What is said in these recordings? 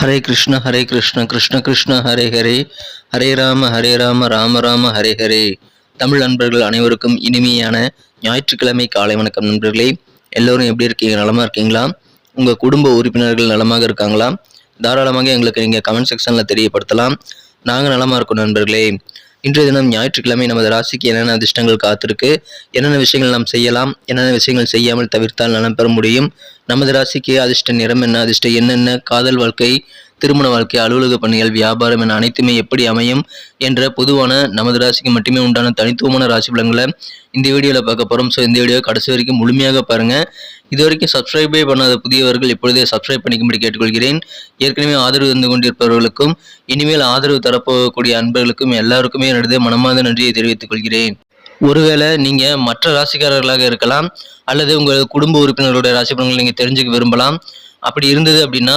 ஹரே கிருஷ்ண ஹரே கிருஷ்ண கிருஷ்ண கிருஷ்ண ஹரே ஹரே. ஹரே ராம ஹரே ராம ராம ராம ஹரே ஹரே. தமிழ் நண்பர்கள் அனைவருக்கும் இனிமையான ஞாயிற்றுக்கிழமை காலை வணக்கம் நண்பர்களே. எல்லோரும் எப்படி இருக்கீங்க? நலமாக இருக்கீங்களா? உங்கள் குடும்ப உறுப்பினர்கள் நலமாக இருக்காங்களா? தாராளமாக எங்களுக்கு நீங்கள் கமெண்ட் செக்ஷனில் தெரியப்படுத்தலாம். நாங்கள் நலமாக இருக்கோம் நண்பர்களே. இன்றைய தினம் ஞாயிற்றுக்கிழமை நமது ராசிக்கு என்னென்ன அதிர்ஷ்டங்கள் காத்திருக்கு? என்னென்ன விஷயங்கள் நாம் செய்யலாம்? என்னென்ன விஷயங்கள் செய்யாமல் தவிர்த்தால் நலம் பெற முடியும்? நமது ராசிக்கு அதிர்ஷ்ட நிறம் என்ன? அதிர்ஷ்ட என்னென்ன காதல் வாழ்க்கை திருமண வாழ்க்கை அலுவலக பணிகள் வியாபாரம் என அனைத்துமே எப்படி அமையும் என்ற பொதுவான நமது ராசிக்கு மட்டுமே உண்டான தனித்துவமான ராசி பலன்களை இந்த வீடியோவில் பார்க்க போகிறோம் ஸோ இந்த வீடியோ கடைசி வரைக்கும் முழுமையாக பாருங்கள் இது வரைக்கும் சப்ஸ்கிரைபே பண்ணாத புதியவர்கள் இப்பொழுதே சப்ஸ்கிரைப் பண்ணிக்கும்படி கேட்டுக்கொள்கிறேன். ஏற்கனவே ஆதரவு தந்து கொண்டிருப்பவர்களுக்கும் இனிமேல் ஆதரவு தரப்போகக்கூடிய அன்பர்களுக்கும் எல்லாருக்குமே எனது மனமார்ந்த நன்றியை தெரிவித்துக் கொள்கிறேன். ஒருவேளை நீங்கள் மற்ற ராசிக்காரர்களாக இருக்கலாம் அல்லது உங்கள் குடும்ப உறுப்பினர்களுடைய ராசி பலன்களை நீங்கள் தெரிஞ்சுக்க விரும்பலாம். அப்படி இருந்தது அப்படின்னா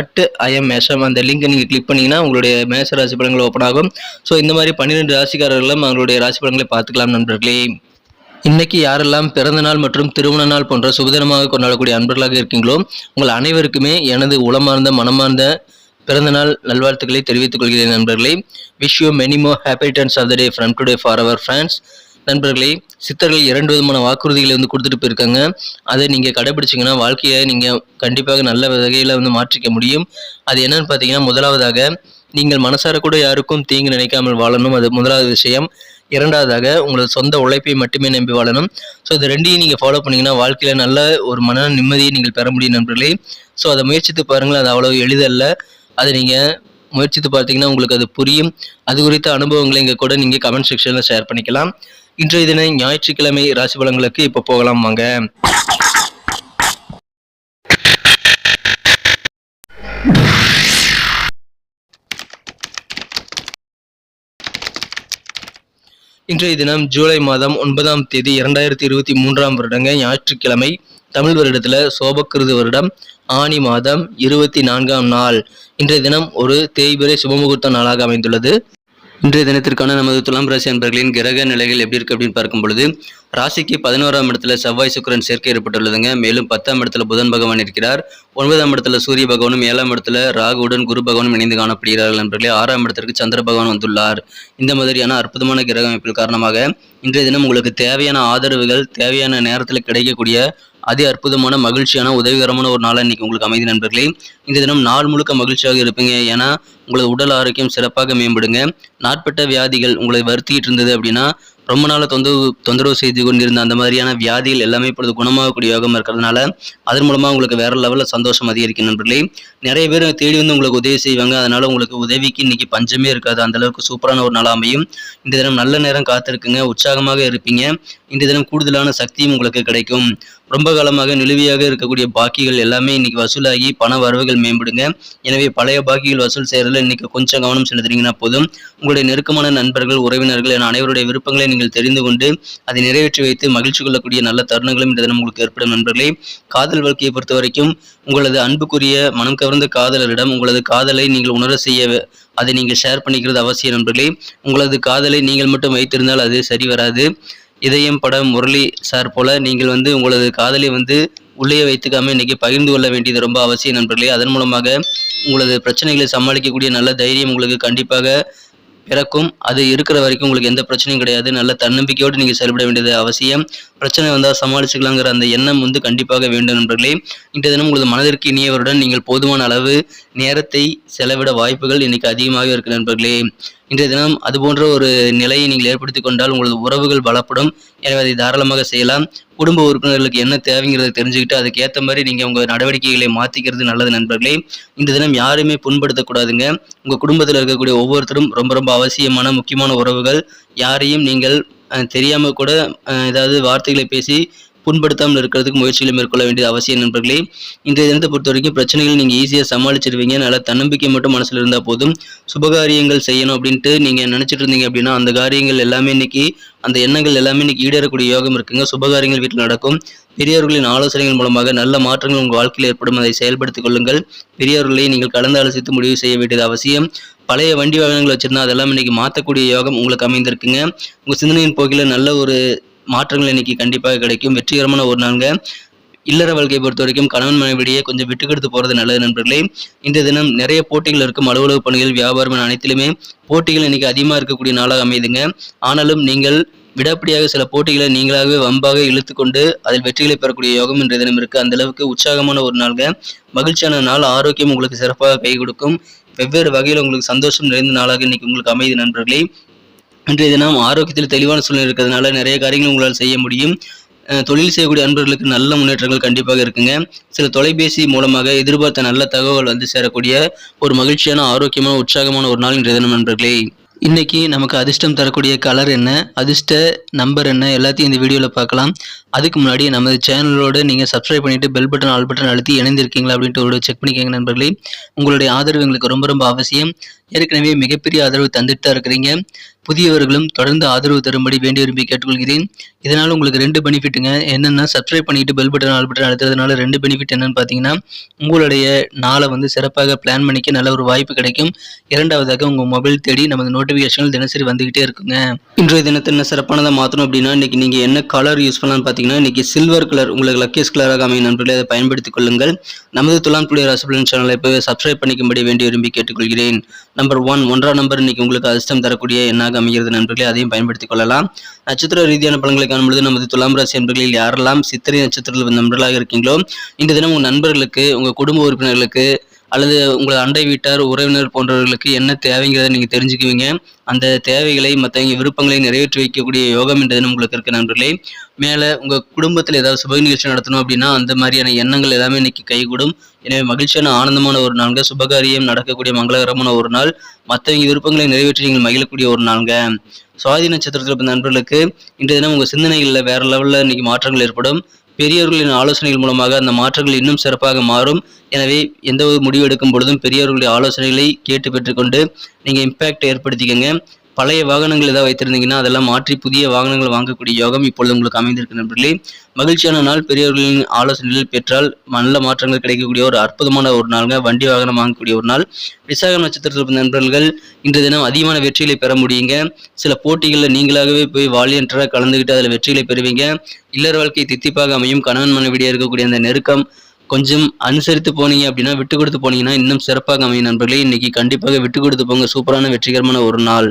அட்டு ஐஎம் மேஷம் அந்த லிங்கை நீங்கள் கிளிக் பண்ணிங்கன்னா உங்களுடைய மேஷ ராசி பலன்கள் ஓப்பன் ஆகும். ஸோ இந்த மாதிரி பன்னிரெண்டு ராசிக்காரர்களும் அவங்களுடைய ராசி பலன்களை பார்த்துக்கலாம் நண்பர்களே. இன்னைக்கு யாரெல்லாம் பிறந்தநாள் மற்றும் திருமண நாள் போன்ற சுபதினமாக கொண்டாடக்கூடிய அன்பர்களாக இருக்கீங்களோ உங்கள் அனைவருக்குமே எனது உளமார்ந்த மனமார்ந்த பிறந்தநாள் நல்வாழ்த்துக்களை தெரிவித்துக் கொள்கிறேன் நண்பர்களே. Wish you many more happy returns of the day from today for our friends நண்பர்களே சித்தர்கள் இரண்டு விதமான வாக்குறுதிகளை வந்து கொடுத்துட்டு போயிருக்காங்க. அதை நீங்கள் கடைபிடிச்சிங்கன்னா வாழ்க்கையை நீங்கள் கண்டிப்பாக நல்ல வகையில் வந்து மாற்றிக்க முடியும். அது என்னன்னு பார்த்தீங்கன்னா முதலாவதாக நீங்கள் மனசார கூட யாருக்கும் தீங்கு நினைக்காமல் வாழணும். அது முதலாவது விஷயம். இரண்டாவதாக உங்களோட சொந்த உழைப்பை மட்டுமே நம்பி வாழணும். ஸோ இது ரெண்டையும் நீங்கள் ஃபாலோ பண்ணிங்கன்னா வாழ்க்கையில் நல்ல ஒரு மன நிம்மதியை நீங்கள் பெற முடியும் நண்பர்களே. ஸோ அதை முயற்சித்து பாருங்கள் அது அவ்வளோ எளிதல்ல. அதை நீங்கள் முயற்சித்து பார்த்தீங்கன்னா உங்களுக்கு அது புரியும். அது குறித்த அனுபவங்களை இங்கே கூட நீங்கள் கமெண்ட் செக்ஷனில் ஷேர் பண்ணிக்கலாம். இன்றைய தினம் ஞாயிற்றுக்கிழமை ராசி பலன்களுக்கு இப்போ போகலாம் வாங்க. இன்றைய தினம் ஜூலை மாதம் ஒன்பதாம் தேதி இரண்டாயிரத்தி இருபத்தி மூன்றாம் வருடங்க ஞாயிற்றுக்கிழமை தமிழ் வருடத்தில் சோபக்கிருது வருடம் ஆனி மாதம் இருபத்தி நான்காம் நாள். இன்றைய தினம் ஒரு தேய்பிரை சுபமுகூர்த்த நாளாக அமைந்துள்ளது. இன்றைய தினத்திற்கான நமது துலாம் ராசி அன்பர்களின் கிரக நிலைகள் எப்படி இருக்கு அப்படின்னு பார்க்கும் பொழுது ராசிக்கு பதினோராம் இடத்துல செவ்வாய் சுக்கரன் சேர்க்கை ஏற்பட்டுள்ளதுங்க. மேலும் பத்தாம் இடத்துல புதன் பகவான் இருக்கிறார். ஒன்பதாம் இடத்துல சூரிய பகவானும் ஏழாம் இடத்துல ராகுவுடன் குரு பகவானும் இணைந்து காணப்படுகிறார்கள் நண்பர்களே. ஆறாம் இடத்திற்கு சந்திர பகவான் வந்துள்ளார். இந்த மாதிரியான அற்புதமான கிரக அமைப்பில் காரணமாக இன்றைய தினம் உங்களுக்கு தேவையான ஆதரவுகள் தேவையான நேரத்தில் கிடைக்கக்கூடிய அதி அற்புதமான மகிழ்ச்சியான உதவிகரமான ஒரு நாளாக இன்னைக்கு உங்களுக்கு அமைதி நண்பர்களே. இந்த தினம் நாள் முழுக்க மகிழ்ச்சியாக இருப்பீங்க. ஏன்னா உங்களது உடல் ஆரோக்கியம் சிறப்பாக மேம்படுங்க. நாட்பட்ட வியாதிகள் உங்களை வருத்திக்கிட்டு இருந்தது அப்படின்னா ரொம்ப நாளாக தொந்தரவு தொந்தரவு செய்து கொண்டிருந்த அந்த மாதிரியான வியாதிகள் எல்லாமே இப்பொழுது குணமாகக்கூடிய யோகம் இருக்கிறதுனால அதன் மூலமாக உங்களுக்கு வேற லெவலில் சந்தோஷம் அதிகரிக்கும் நண்பர்களே. நிறைய பேர் தேடி வந்து உங்களுக்கு உதவி செய்வாங்க. அதனால உங்களுக்கு உதவிக்கு இன்னைக்கு பஞ்சமே இருக்காது. அந்த அளவுக்கு சூப்பரான ஒரு நாள் அமையும். இந்த தினம் நல்ல நேரம் காத்திருக்குங்க. உற்சாகமாக இருப்பீங்க. இந்த தினம் கூடுதலான சக்தியும் உங்களுக்கு கிடைக்கும். ரொம்ப காலமாக நிலுவையாக இருக்கக்கூடிய பாக்கிகள் எல்லாமே இன்னைக்கு வசூலாகி பண வரவுகள் மேம்படுங்க. எனவே பழைய பாக்கிகள் வசூல் செய்யறதுல இன்னைக்கு கொஞ்சம் கவனம் செலுத்துறீங்கன்னா போதும். உங்களுடைய நெருக்கமான நண்பர்கள் உறவினர்கள் என அனைவருடைய விருப்பங்களை நீங்கள் தெரிந்து கொண்டு அதை நிறைவேற்றி வைத்து மகிழ்ச்சி கொள்ளக்கூடிய நல்ல தருணங்களும் இந்த தினம் உங்களுக்கு ஏற்படும் நண்பர்களே. காதல் வாழ்க்கையை பொறுத்த வரைக்கும் உங்களது அன்புக்குரிய மனம் கவர்ந்த காதலரிடம் உங்களது காதலை நீங்கள் உணர செய்ய அதை நீங்கள் ஷேர் பண்ணிக்கிறது அவசியம் நண்பர்களே. உங்களது காதலை நீங்கள் மட்டும் வைத்திருந்தால் அது சரி வராது. இதயம் படம் முரளி சார் போல நீங்கள் வந்து உங்களது காதலை வந்து உள்ளே வைத்துக்காமல் இன்றைக்கி பகிர்ந்து கொள்ள வேண்டியது ரொம்ப அவசியம் நண்பர்களே. அதன் மூலமாக உங்களது பிரச்சனைகளை சமாளிக்கக்கூடிய நல்ல தைரியம் உங்களுக்கு கண்டிப்பாக பிறக்கும். அது இருக்கிற வரைக்கும் உங்களுக்கு எந்த பிரச்சனையும் கிடையாது. நல்ல தன்னம்பிக்கையோடு நீங்கள் செயல்பட வேண்டியது அவசியம். பிரச்சனை வந்தால் சமாளிச்சுக்கலாங்கிற அந்த எண்ணம் வந்து கண்டிப்பாக வேண்டும் நண்பர்களே. இன்றைய தினம் உங்களது மனதிற்கு இனியவருடன் நீங்கள் போதுமான அளவு நேரத்தை செலவிட வாய்ப்புகள் இன்றைக்கி அதிகமாக இருக்கு நண்பர்களே. இன்றைய தினம் அது போன்ற ஒரு நிலையை நீங்கள் ஏற்படுத்தி கொண்டால் உங்களது உறவுகள் பலப்படும். எனவே அதை தாராளமாக செய்யலாம். குடும்ப உறுப்பினர்களுக்கு என்ன தேவைங்கிறத தெரிஞ்சுக்கிட்டு அதுக்கு ஏற்ற மாதிரி நீங்கள் உங்கள் நடவடிக்கைகளை மாற்றிக்கிறது நல்லது நண்பர்களே. இந்த தினம் யாரையுமே புண்படுத்தக்கூடாதுங்க. உங்கள் குடும்பத்தில் இருக்கக்கூடிய ஒவ்வொருத்தரும் ரொம்ப ரொம்ப அவசியமான முக்கியமான உறவுகள். யாரையும் நீங்கள் தெரியாமல் கூட ஏதாவது வார்த்தைகளை பேசி புண்படுத்தாமல் இருக்கிறதுக்கு முயற்சிகளை மேற்கொள்ள வேண்டியது அவசியம் நண்பர்களே. இன்றைய தினத்தை பொறுத்த வரைக்கும் பிரச்சனைகள் நீங்கள் ஈஸியாக சமாளிச்சிருவீங்க. நல்ல தன்னம்பிக்கை மட்டும் மனசில் இருந்தால் போதும். சுபகாரியங்கள் செய்யணும் அப்படின்ட்டு நீங்கள் நினச்சிட்டு இருந்தீங்க அப்படின்னா அந்த காரியங்கள் எல்லாமே இன்னைக்கு அந்த எண்ணங்கள் எல்லாமே இன்னைக்கு ஈடேறக்கூடிய யோகம் இருக்குங்க. சுபகாரியங்கள் வீட்டில் நடக்கும். பெரியவர்களின் ஆலோசனைகள் மூலமாக நல்ல மாற்றங்கள் உங்கள் வாழ்க்கையில் ஏற்படும். அதை செயல்படுத்திக் கொள்ளுங்கள். பெரியவர்களை நீங்கள் கலந்து ஆலோசித்து முடிவு செய்ய வேண்டியது அவசியம். பழைய வண்டி வாகனங்கள் வச்சிருந்தா அதெல்லாம் இன்னைக்கு மாற்றக்கூடிய யோகம் உங்களுக்கு அமைந்திருக்குங்க. உங்கள் சிந்தனையின் போக்கில் நல்ல ஒரு மாற்றங்கள் இன்னைக்கு கண்டிப்பாக கிடைக்கும். வெற்றிகரமான ஒரு நாளுங்க. இல்லற வாழ்க்கையை பொறுத்த வரைக்கும் கணவன் மனைவிடையே கொஞ்சம் விட்டு கொடுத்து போகிறது நல்லது நண்பர்களே. இந்த தினம் நிறைய போட்டிகள் இருக்கும். அலுவலக பணிகள் வியாபாரம் அனைத்திலுமே போட்டிகள் இன்னைக்கு அதிகமாக இருக்கக்கூடிய நாளாக அமையுதுங்க ஆனாலும் நீங்கள் விடாப்பிடியாக சில போட்டிகளை நீங்களாகவே வம்பாக இழுத்து கொண்டு அதில் வெற்றிகளை பெறக்கூடிய யோகம் இன்றைய தினம் இருக்கு. அந்த அளவுக்கு உற்சாகமான ஒரு நாள்ங்க. மகிழ்ச்சியான நாள். ஆரோக்கியம் உங்களுக்கு சிறப்பாக கை கொடுக்கும். வெவ்வேறு வகையில் உங்களுக்கு சந்தோஷம் நிறைந்த நாளாக இன்னைக்கு உங்களுக்கு அமையுது நண்பர்களே. இன்றைய தினம் ஆரோக்கியத்தில் தெளிவான சூழ்நிலை இருக்கிறதுனால நிறைய காரியங்கள் உங்களால் செய்ய முடியும். தொழில் செய்யக்கூடிய அன்பர்களுக்கு நல்ல முன்னேற்றங்கள் கண்டிப்பாக இருக்குங்க. சில தொலைபேசி மூலமாக எதிர்பார்த்த நல்ல தகவல் வந்து சேரக்கூடிய ஒரு மகிழ்ச்சியான ஆரோக்கியமான உற்சாகமான ஒரு நாள் இன்றைய தினம் நண்பர்களே. இன்னைக்கு நமக்கு அதிர்ஷ்டம் தரக்கூடிய கலர் என்ன? அதிர்ஷ்ட நம்பர் என்ன? எல்லாத்தையும் இந்த வீடியோவில் பார்க்கலாம். அதுக்கு முன்னாடி நமது சேனலோடு நீங்கள் சப்ஸ்கிரைப் பண்ணிவிட்டு பெல் பட்டன் ஆல் பட்டன் அழுத்தி இணைந்திருக்கீங்களா அப்படின்ட்டு ஒரு செக் பண்ணிக்கோங்க நண்பர்களே. உங்களுடைய ஆதரவு எங்களுக்கு ரொம்ப ரொம்ப அவசியம். ஏற்கனவே மிகப்பெரிய ஆதரவு தந்துட்டு தான் இருக்கிறீங்க. புதியவர்களும் தொடர்ந்து ஆதரவு தரும்படி வேண்டி விரும்பி கேட்டுக்கொள்கிறேன். இதனால் உங்களுக்கு ரெண்டு பெனிஃபிட்டுங்க என்னென்னா சப்ஸ்கிரைப் பண்ணிட்டு பெல் பட்டன் ஆல் பட்டன் அழுத்துறதுனால ரெண்டு பெனிஃபிட் என்னன்னு பார்த்தீங்கன்னா உங்களுடைய நாளை வந்து சிறப்பாக பிளான் பண்ணிக்க நல்ல ஒரு வாய்ப்பு கிடைக்கும். இரண்டாவதாக உங்கள் மொபைல் தேடி நமது நோட்டிஃபிகேஷன்கள் தினசரி வந்துகிட்டே இருக்குங்க. இன்றைய தினத்தை என்ன சிறப்பானதாக மாற்றணும் அப்படின்னா இன்றைக்கி நீங்கள் என்ன கலர் யூஸ் பண்ணலாம்னு பார்த்தீங்கன்னா இன்றைக்கி சில்வர் கலர் உங்களுக்கு லக்கேஸ் கலராக அமையும் நண்பர்களை அதை பயன்படுத்திக் கொள்ளுங்கள். நமது துலாம் புலியர் ராசிபலன் சேனலை இப்போவே சப்ஸ்கிரைப் பண்ணிக்கும்படி வேண்டி விரும்பி கேட்டுக்கொள்கிறேன். நம்பர் ஒன் ஒன்றாம் நம்பர் இன்றைக்கி உங்களுக்கு அதிர்ஷ்டம் தரக்கூடிய பலனாக அமைகிறது நண்பர்களே அதையும் பயன்படுத்திக் கொள்ளலாம். நட்சத்திர ரீதியான பலன்களை காணும்பொழுது நமது துலாம் ராசி நண்பர்களில் யாரெல்லாம் சித்திரை நட்சத்திரத்தில் நண்பர்களாக இருக்கீங்களோ இந்த தினம் உங்கள் நண்பர்களுக்கு உங்கள் குடும்ப உறுப்பினர்களுக்கு அல்லது உங்கள் அண்டை வீட்டார் உறவினர் போன்றவர்களுக்கு என்ன தேவைங்கிறத நீங்கள் தெரிஞ்சுக்குவீங்க. அந்த தேவைகளை மற்றவங்க விருப்பங்களை நிறைவேற்றி வைக்கக்கூடிய யோகம் என்ற தினம் உங்களுக்கு இருக்க நண்பர்களே. மேலே உங்கள் குடும்பத்தில் ஏதாவது சுப நிகழ்ச்சி நடத்தணும் அப்படின்னா அந்த மாதிரியான எண்ணங்கள் எல்லாமே இன்னைக்கு கைகூடும். எனவே மகிழ்ச்சியான ஆனந்தமான ஒரு நான்கு சுபகாரியம் நடக்கக்கூடிய மங்களகரமான ஒரு நாள். மற்றவங்க விருப்பங்களை நிறைவேற்றி நீங்கள் மகிழக்கூடிய ஒரு நான்கு சுவாதி நட்சத்திரத்தில் பிறந்த நண்பர்களுக்கு இன்றைய தினம் உங்கள் சிந்தனைகளில் வேற லெவலில் இன்னைக்கு மாற்றங்கள் ஏற்படும். பெரியவர்களின் ஆலோசனைகள் மூலமாக அந்த மாற்றங்கள் இன்னும் சிறப்பாக மாறும். எனவே எந்த ஒரு முடிவு எடுக்கும் பொழுதும் பெரியவர்களுடைய ஆலோசனைகளை கேட்டு பெற்றுக்கொண்டு நீங்கள் இம்பேக்ட் ஏற்படுத்திக்கங்க. பழைய வாகனங்கள் ஏதாவது வைத்திருந்தீங்கன்னா அதெல்லாம் மாற்றி புதிய வாகனங்கள் வாங்கக்கூடிய யோகம் இப்பொழுது உங்களுக்கு அமைந்திருக்கு நண்பர்களே. மகிழ்ச்சியான நாள். பெரியவர்களின் ஆலோசனைகள் பெற்றால் நல்ல மாற்றங்கள் கிடைக்கக்கூடிய ஒரு அற்புதமான ஒரு நாளுங்க. வண்டி வாகனம் வாங்கக்கூடிய ஒரு நாள். விசாக நட்சத்திரத்தில் நண்பர்கள் இன்று தினம் அதிகமான வெற்றிகளை பெற முடியுங்க. சில போட்டிகளில் நீங்களாகவே போய் வாலியன்றாக கலந்துக்கிட்டு அதில் வெற்றிகளை பெறுவீங்க. இல்லற வாழ்க்கை தித்திப்பாக அமையும். கணவன் மனைவிடையே இருக்கக்கூடிய அந்த நெருக்கம் கொஞ்சம் அனுசரித்து போனீங்க அப்படின்னா விட்டு கொடுத்து போனீங்கன்னா இன்னும் சிறப்பாக அமையும் நண்பர்களே. இன்னைக்கு கண்டிப்பாக விட்டு கொடுத்து போங்க. சூப்பரான வெற்றிகரமான ஒரு நாள்.